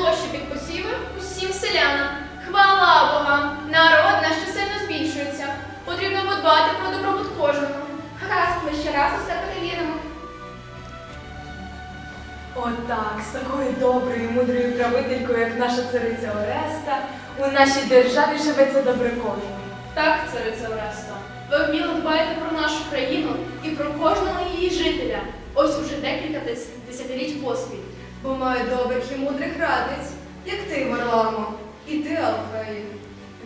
площі під посіви усім селянам. Хвала Богам! Народ наш чисельно збільшується. Потрібно подбати про добробут кожного. Гаразд, ми ще раз усе перевіримо. Отак, з такою доброю, мудрою правителькою, як наша цариця Ореста, у нашій державі живеться добре кожен. Так, цариця Ореста, ви вміло дбаєте про нашу країну і про кожного її жителя. Ось уже декілька десятиліть поспіль. Бо маю добрих і мудрих радиць, як ти, Варламо, і ти, Алфеї.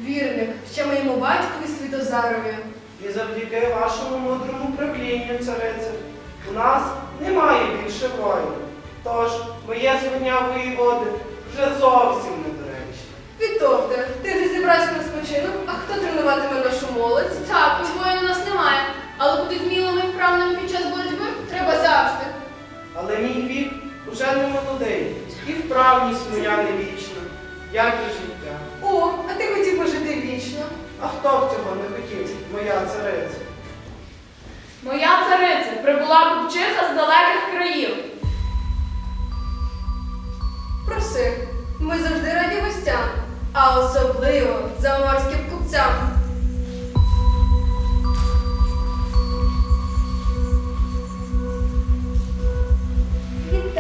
Вірник, ще моєму батькові Світозарові. І завдяки вашому мудрому правлінню, царице, у нас немає більше воїнів. Тож моє звання воєводи вже зовсім не недоречне. Вітовте, ти вже зібрався на спочинок, а хто тренуватиме нашу молодь? Так, воїн у нас немає, але бути вмілими і вправними під час боротьби треба завжди. Але мій вік уже не молодий, і вправність моя не вічна, як і життя. О, а ти хотів пожити вічно. А хто б цього не хотів, моя цариця? Моя цариця прибула купчиха з далеких країв. Проси, ми завжди раді гостям, а особливо заморським купцям.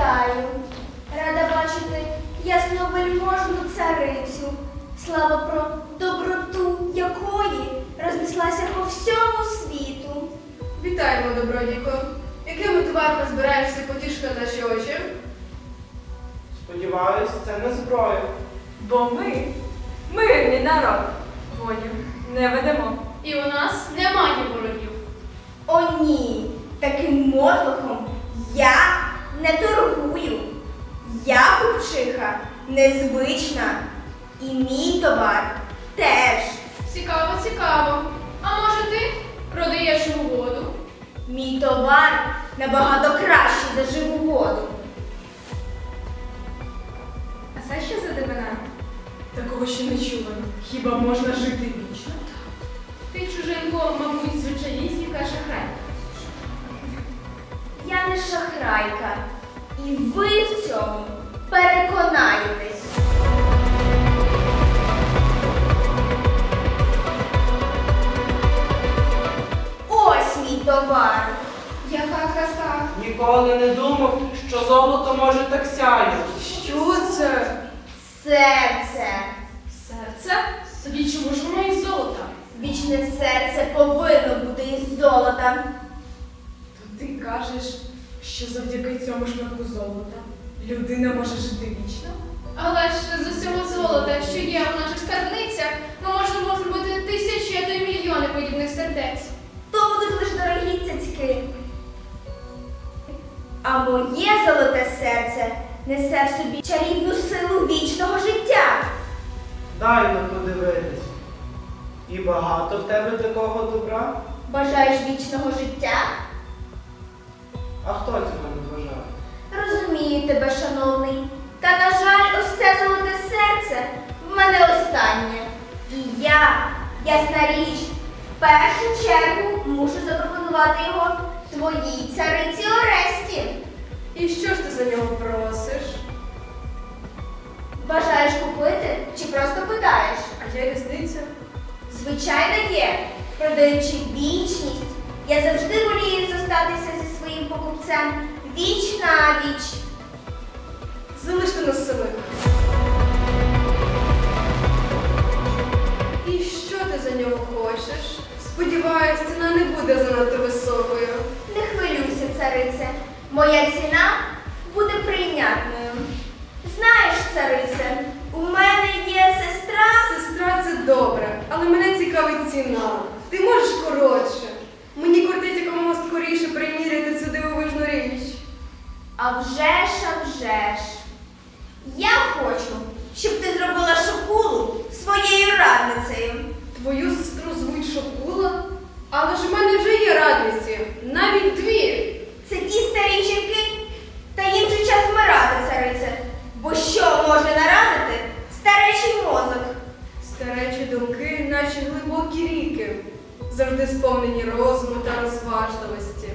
Вітаю! Рада бачити ясновельможну царицю, слава про доброту якої рознеслася по всьому світу. Вітаємо, добродійко. Якими товарами збираєшся потішити наші очі? Сподіваюсь, це не зброя. Бо ми, мирний народ, воїв не ведемо. І у нас немає ворогів. О ні, таким мотлохом я не торгую. Я купчиха незвична. І мій товар теж. Цікаво, цікаво. А може ти продаєш воду? Мій товар набагато кращий за живу воду. А це що за дивина? Такого ще не чула. Хіба можна жити вічно? Ти, чужинко, мабуть, звичайнісінька шахрай. Я не шахрайка. І ви в цьому переконаєтесь. Ось мій товар. Яка краса! Ніколи не думав, що золото може так сяяти. Що це? Серце. Серце? Собі чому ж воно із золота? Вічне серце повинно бути із золота. То ти кажеш, що завдяки цьому шматку золота людина може жити вічно? Але ж з усього золота, що є у наших скарбницях, ми можемо зробити тисячі, а то й мільйони подібних сердець. То будуть лише дорогі цяцьки. А моє золоте серце несе в собі чарівну силу вічного життя. Дай нам подивитись. І багато в тебе такого добра? Бажаєш вічного життя? А хто цього не бажає? Розумію тебе, шановний. Та, на жаль, ось це золоте серце в мене останнє. І я, ясна річ, в першу чергу мушу запропонувати його твоїй цариці Оресті. І що ж ти за нього просиш? Бажаєш купити чи просто питаєш? А є різниця? Звичайно, є. Продаючи вічність, я завжди волію зостатися своїм віч на віч. Залиште нас самих. І що ти за нього хочеш? Сподіваюсь, ціна не буде занадто високою. Не хвилюйся, царице. Моя ціна буде прийнятною. Знаєш, царице, у мене є сестра. Сестра, це добре, але мене цікавить ціна. Ти можеш коротше. Мені кортить якомога скоріше річ. А вже ж, а вже ж. Я хочу, щоб ти зробила шокулу своєю радницею. Твою сестру звуть Шокула, але ж у мене вже є радниці, навіть дві. Це ті старі жінки, та їм же час вмирати, царице. Бо що може нарадити старечий мозок? Старечі думки, наче глибокі ріки, завжди сповнені розуму та розважливості.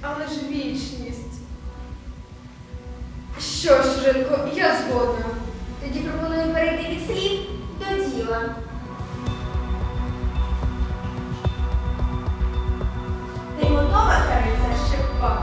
Але ж вічність. Що ж, Женко, я згодна. Тоді пропоную перейти від слів до діла. Ти готова, цариця Щепа?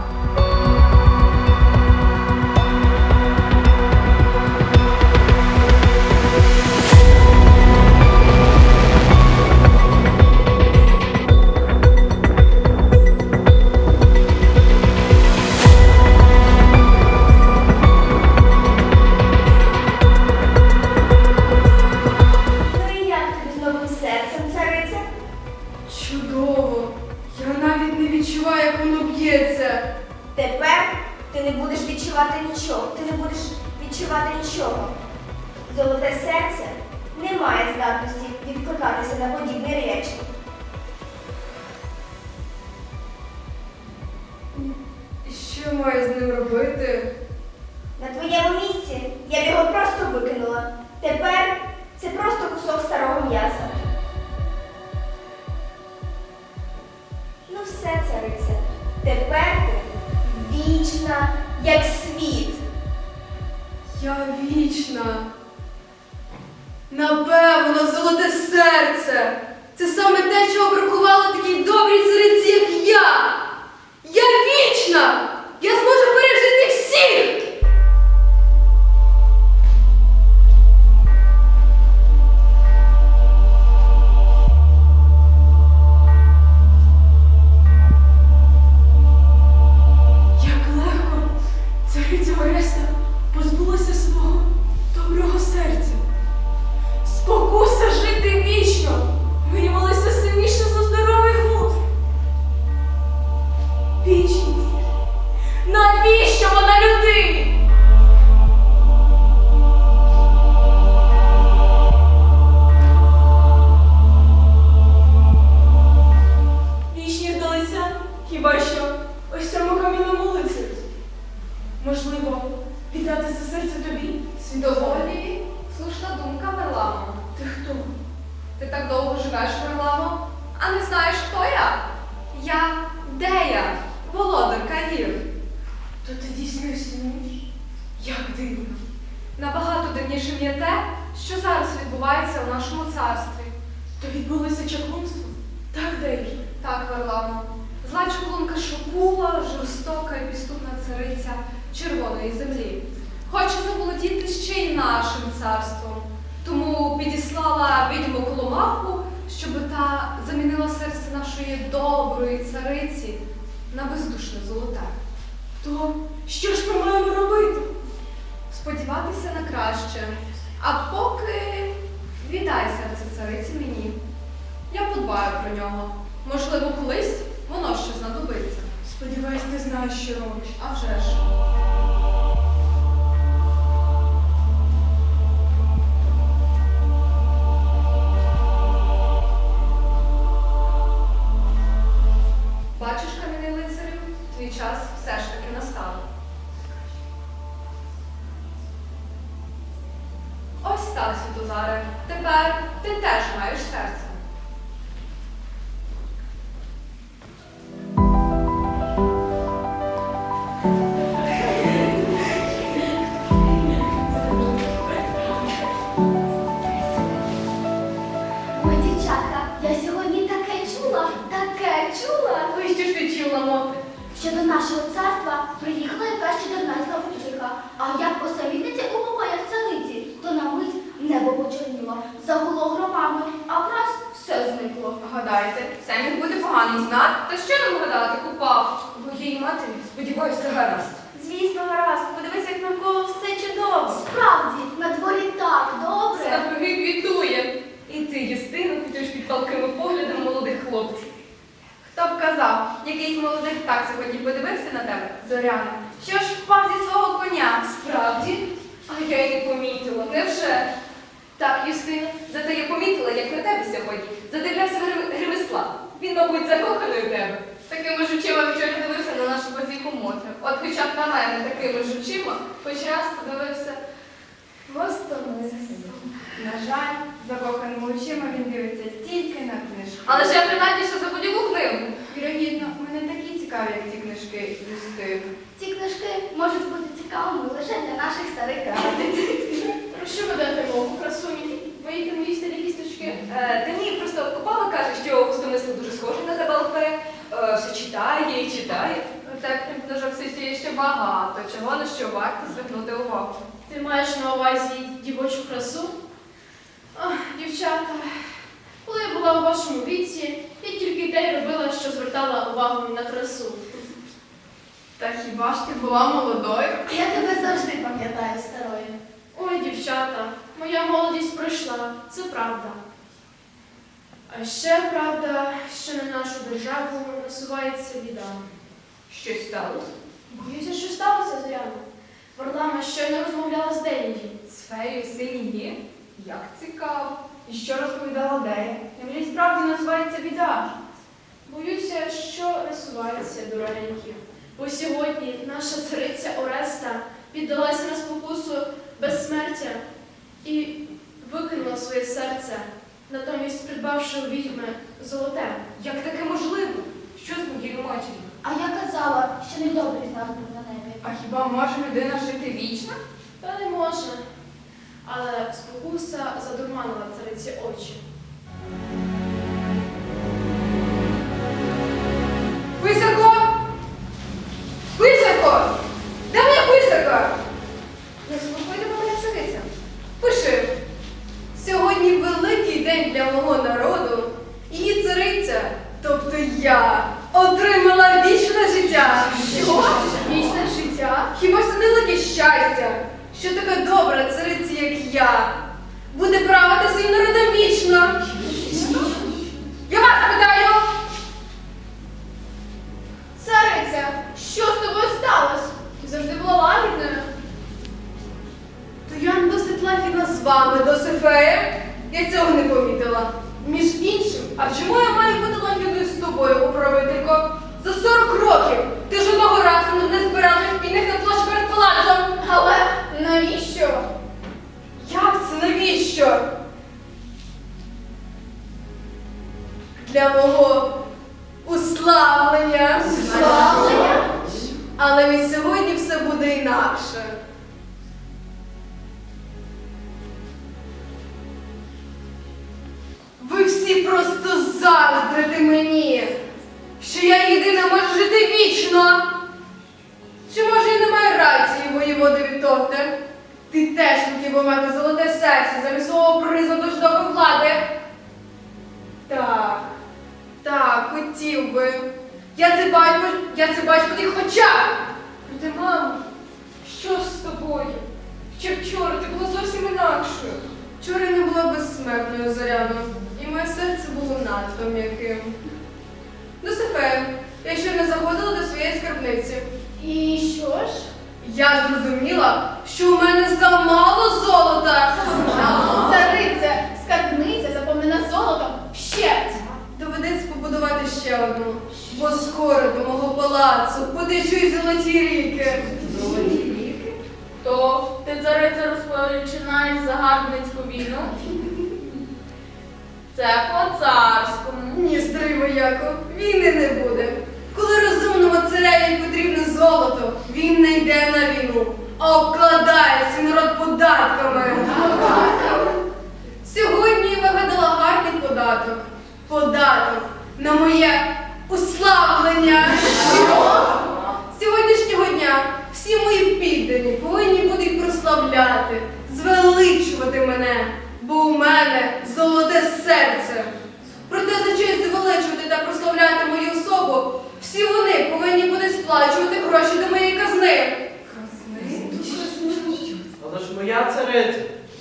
Тепер ти вічна, як світ. Я вічна. Напевно, золоте серце. Це саме те, чого бракувало такій добрій цариці, як я. Я вічна! Нашої доброї цариці на бездушне золоте. То що ж ми маємо робити? Сподіватися на краще. А поки віддай серце цариці мені. Я подбаю про нього. Можливо, колись воно ще знадобиться. Сподіваюсь, ти знаєш, що робиш. А вже ж. Мабуть, закоханий у тебе. Такими ж очима вчора дивився на нашу базіку Мотрю. От хоча б на мене такими ж очима, хоч раз подивився. Господи. На жаль, закоханими очима він дивиться тільки на книжки. Але ж я принаймні ще за будь-яку книгу. Вірогідно, ми не такі цікаві, як ці книжки Юстини. Ці книжки можуть бути цікавими лише для наших старих радиць. Про що ведете мову, красуні? Мої старі кісточки? Е, та ні, просто Купала каже, що густомисло дуже схожий на тебе Е, все читає і читає. Так, книжок в світі є ще багато, чого на що варто звернути увагу. Ти маєш на увазі дівочу красу? Дівчата, коли я була у вашому віці, я тільки те й робила, що звертала увагу на красу. Та хіба ж ти була молодою? Я тебе завжди пам'ятаю старою. Ой, дівчата, моя молодість пройшла, це правда. А ще правда, що на нашу державу насувається біда. Щось сталося? Боюся, що сталося Зоряно. Варлама щойно розмовляла з Деєю. З феєю сині Як цікаво. І що розповідала Дея? Й справді називається біда? Боюся, що насувається дорогенькі. Бо сьогодні наша цариця Ореста піддалася на спокусу безсмертя і викинула своє серце, натомість придбавши у відьми золоте. Як таке можливо? Що з моєю матір'ю? А я казала, що недобрий знак був на небі. А хіба може людина жити вічно? Та не можна. Але спокуса задурманила цариці очі. Було надто м'яким. Досифею, я ще не заходила до своєї скарбниці. І що ж? Я зрозуміла, що у мене замало золота. Цариця, скарбниця, заповнена золотом, вщерть. Доведеться побудувати ще одну, бо скоро до мого палацу потечуть золоті ріки. То ти цариця розпочинаєш загарбницьку війну? Це по-царському. Ні, старий вояко, війни не буде. Коли розумному цареві потрібне золото, він не йде на війну, а обкладає народ податками. Сьогодні я вигадала гарний податок. Податок на моє уславлення. З сьогоднішнього дня всі мої піддані повинні будуть прославляти, звеличувати мене, бо у мене золоте серце. Проте за честь звеличувати та прославляти мою особу, всі вони повинні будуть сплачувати гроші до моєї казни. Але ж моя цариця,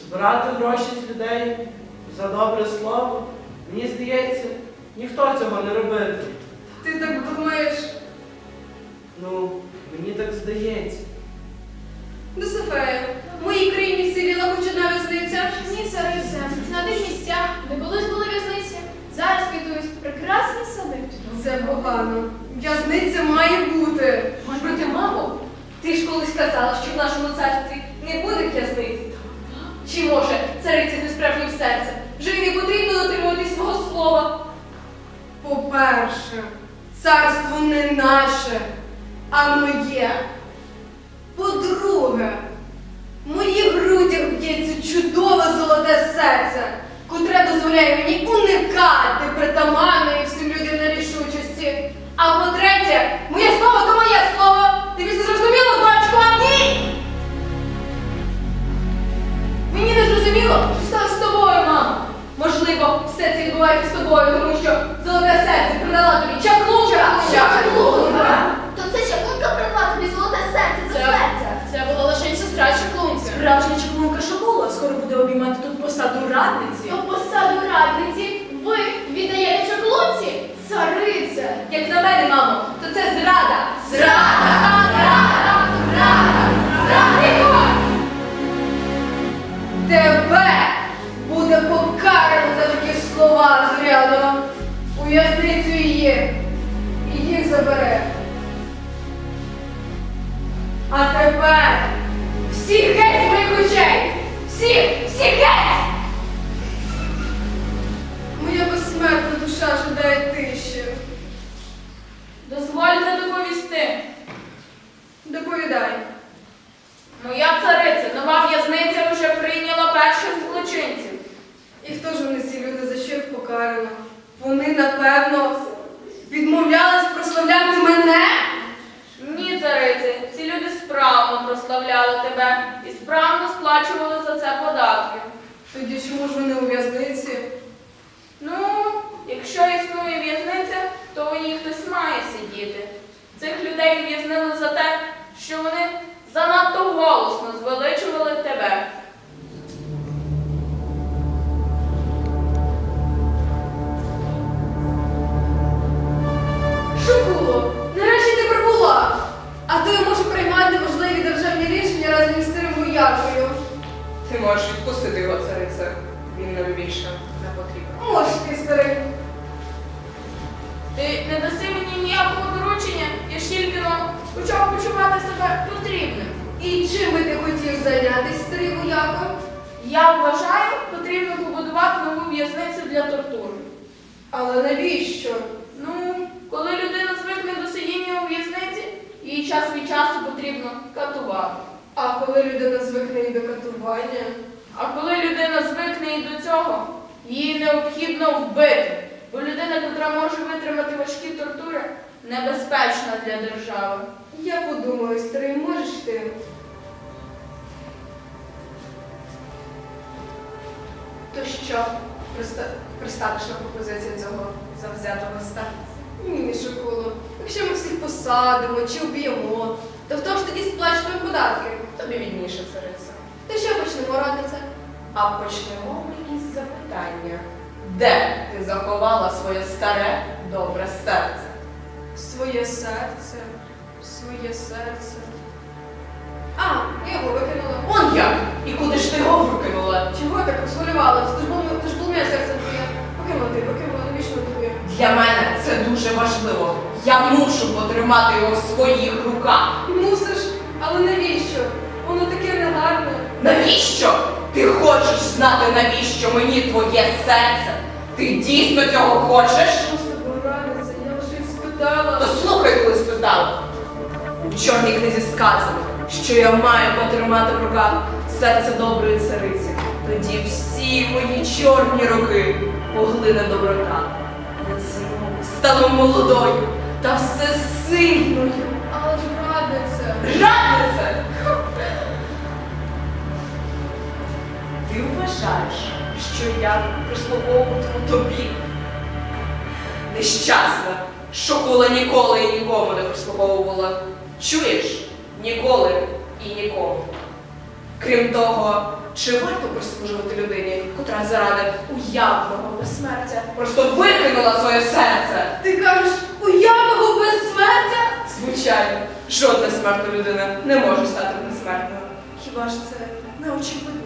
збирати гроші з людей за добре слово, мені здається, ніхто цього не робитиме. Ти так думаєш? Ну, мені так здається. Досифея, в моїй країні вціліла хоч одна в'язниця. Ні, цариця, на тих місцях, де колись були в'язниці, зараз квітують прекрасні сади. Це погано. В'язниця має бути. Проте, мамо, ти ж колись казала, що в нашому царстві не буде в'язниці. Чи може цариця з несправжнім серцем? Вже й не потрібно дотримуватись свого слова. По-перше, царство не наше, а моє. По-друге, в моїх грудях б'ється чудове золоте серце, котре дозволяє мені уникати притаманної всім людям нерішучості. А по-третє, моє слово то моє слово. Тобі це зрозуміло, дочко? Ні! Мені не зрозуміло, що сталося з тобою, мамо. Можливо, все це відбувається з тобою, тому що золоте серце продала тобі чаклунка. Чаклунка? То це чаклунка привела тобі золоте серце сестра чаклунка. Справжня чаклунка Шокола скоро буде обіймати тут посаду радниці. То посаду радниці ви віддаєте чаклунці? Цариця! Як на мене, мамо, то це зрада! Зрада! Зрада! Зрада! То хтось має сидіти. Цих людей ув'язнили за те, що вони занадто голосно звеличували тебе. Шукуло, нарешті ти прибула. А то я можу приймати важливі державні рішення разом із старим воякою. Ти можеш відпустити його, царице. Він нам більше не потрібен. Можеш ти, старий. Ти не даси мені ніякого доручення, я ж тільки почав почувати себе потрібним. І чим би ти хотів зайнятися, старий вояко? Я вважаю, потрібно побудувати нову в'язницю для тортур. Але навіщо? Ну, коли людина звикне до сидіння у в'язниці, їй час від часу потрібно катувати. А коли людина звикне і до катування? А коли людина звикне і до цього, її необхідно вбити. Бо людина, яка може витримати важкі тортури, небезпечна для держави. Я подумаю, старий, можеш ти? То що? Приста- Пристанеш на пропозицію цього завзятого старця? Ні, Шукуло. Якщо ми всіх посадимо чи вб'ємо, то хто ж тоді сплачує податки? Тобі відніше, цариця. То що почнемо, радниця? А почнемо ми із запитання. Де ти заховала своє старе добре серце? Своє серце, своє серце. А, я його викинула. Он як? І куди ж ти його викинула? Чого я так розхвилювалась? Ти ж було, ти ж було моє серце твоє. Покинула ти, викинула, навіщо тобі? Для мене це дуже важливо. Я мушу потримати його в своїх руках. Мусиш, але навіщо? Воно таке негарне. Навіщо? Ти хочеш знати, навіщо мені твоє серце? Ти дійсно цього хочеш? Що з тобою радиться? Я вже й спитала. То слухай, коли спитала. У чорній книзі сказано, що я маю потримати в руках серце доброї цариці. Тоді всі мої чорні роки поглине доброта. Я знову стану молодою та всесильною. Але ж радниця. Радниця! Ти вважаєш, що я прислуговуватиму тобі? Нещасна, Шокула ніколи і нікому не прислуговувала. Чуєш? Ніколи і нікому. Крім того, чи варто прислужувати людині, котра заради уявного безсмертя просто викинула своє серце? Ти кажеш, уявного безсмертя? Звичайно, жодна смертна людина не може стати безсмертною. Хіба ж це не очевидно?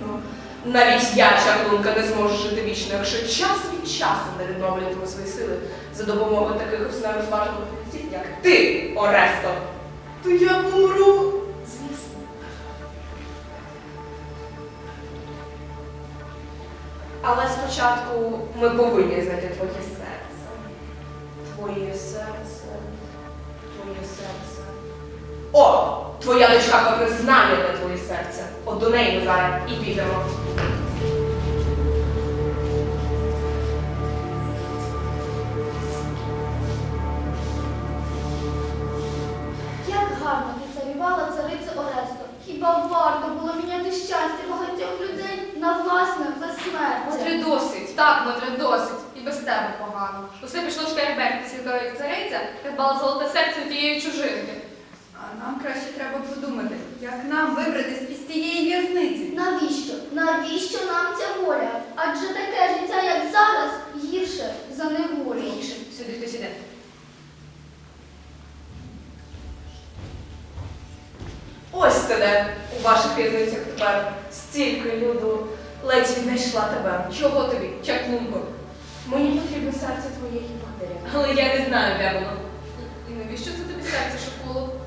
Навіть я, чаклунка, не зможу жити вічно, якщо час від часу не відновлюватиму свої сили за допомогою таких ось нерозважених митців, як ти, Оресто. То я помру. Звісно. Але спочатку ми повинні знайти твоє серце. Твоє серце. Твоє серце. О! Твоя дочка Катрин знає, де твоє серце. От до неї ми зараз і підемо. Як гарно ти царювала царицю Оресто. Хіба варто було міняти щастя багатьох людей на власне безсмертя? Матре досить, так, матре досить. І без тебе погано. Усе пішло того, як цариця придбала золоте серце у тієї чужинки. А нам краще треба подумати, як нам вибратись із цієї в'язниці. Навіщо? Навіщо нам ця воля? Адже таке життя, як зараз, гірше за неволю. Сюди хтось іде. Ось ти де у ваших в'язницях тепер стільки люду. Ледь віднайшла тебе. Чого тобі, чаклунко? Мені потрібно серце твоєї матері. Але я не знаю, де воно. І навіщо це тобі серце шоколо?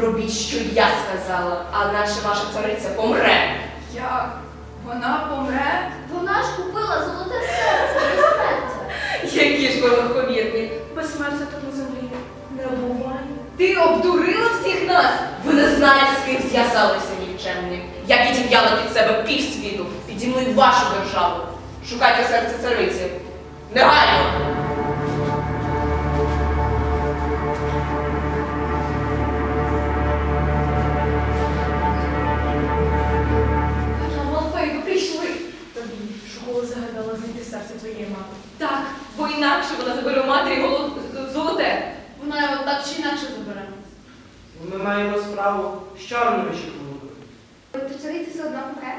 Робіть, що я сказала, а наша ваша цариця помре. Як? Вона помре? Вона ж купила золоте серце без смерті. Які ж ви легковірні. Без смерті тут на землі не буває. Ти обдурила всіх нас! Ви не знаєте, з ким зв'язалися нікчемні. Я підім'яла під себе півсвіту, підімли вашу державу. Шукайте серце цариці. Негайно! Мами. Так, бо інакше вона забере у матері золоте. Вона його так чи інакше забере. Ми маємо справу з чорною чеклункою. То цариці все одно помре.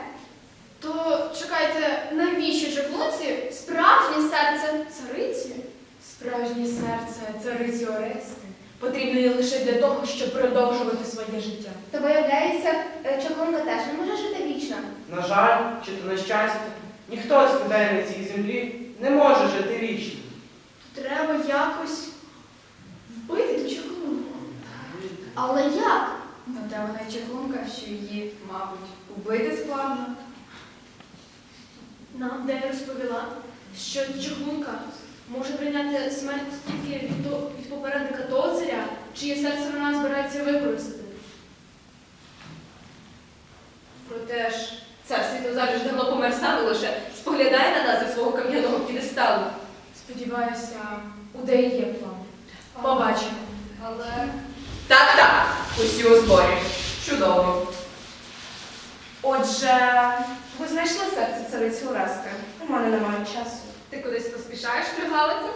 То чекайте, навіщо чаклунці справжнє серце цариці? Справжнє серце цариці Орести потрібно їй лише для того, щоб продовжувати своє життя. То виявляється, е, чаклунка теж не може жити вічно. На жаль, чи то на щастя, ніхто з людей на цій землі не може жити вічно. Треба якось вбити ту чаклунку. Але як? Ну, та вона й чеклунка, що її, мабуть, убити складно. Нам де розповіла, що чаклунка може прийняти смерть тільки від, то- від попередника того царя, чиє серце вона збирається використати. Проте ж цар Світозар ж давно помер сам і лише споглядає на нас зі свого кам'яного п'єдесталу. Сподіваюся, у деї є план. Побачимо. Але Так, так, усі у зборі. Чудово. Отже, ви знайшли серце цариці Орести? У мене немає часу. ти кудись поспішаєш пригалиться?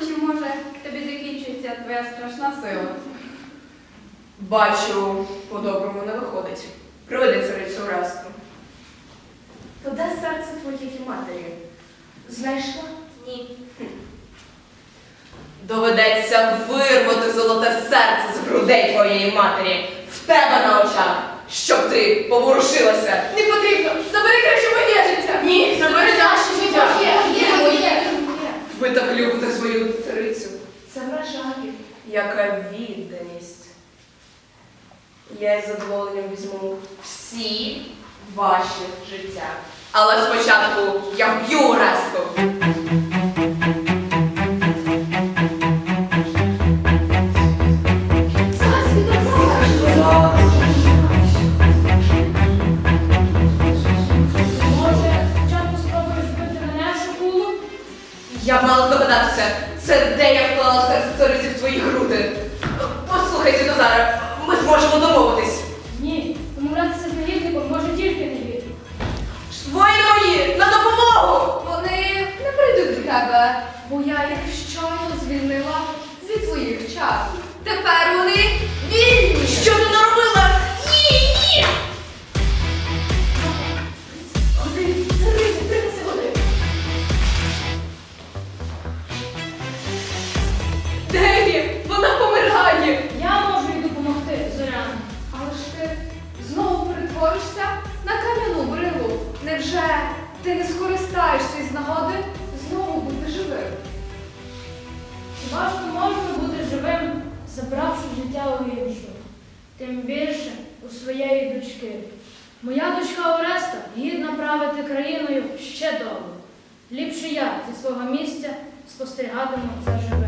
Чи може тобі закінчується твоя страшна сила? Бачу, по-доброму не виходить. Приведи царицю Оресту. То де серце твоєї матері? Знайшла? Ні. Доведеться вирвати золоте серце з грудей твоєї матері в тебе на очах, щоб ти поворушилася. Не потрібно! Забери краще моє життя! Ні, забери наше життя. Є, є, є. Ви так любите свою царицю. Це вражає. Яка відданість. Я із задоволенням візьму всі ваші життя. Але спочатку я вб'ю Оресту. Перетворишся на кам'яну брилу. Невже ти не скористаєшся із нагоди знову бути живим? Хіба ж то можна бути живим, забравши життя у іншого? Тим більше у своєї дочки. Моя дочка Ореста гідна правити країною ще довго. Ліпше я зі свого місця спостерігатиму за живим.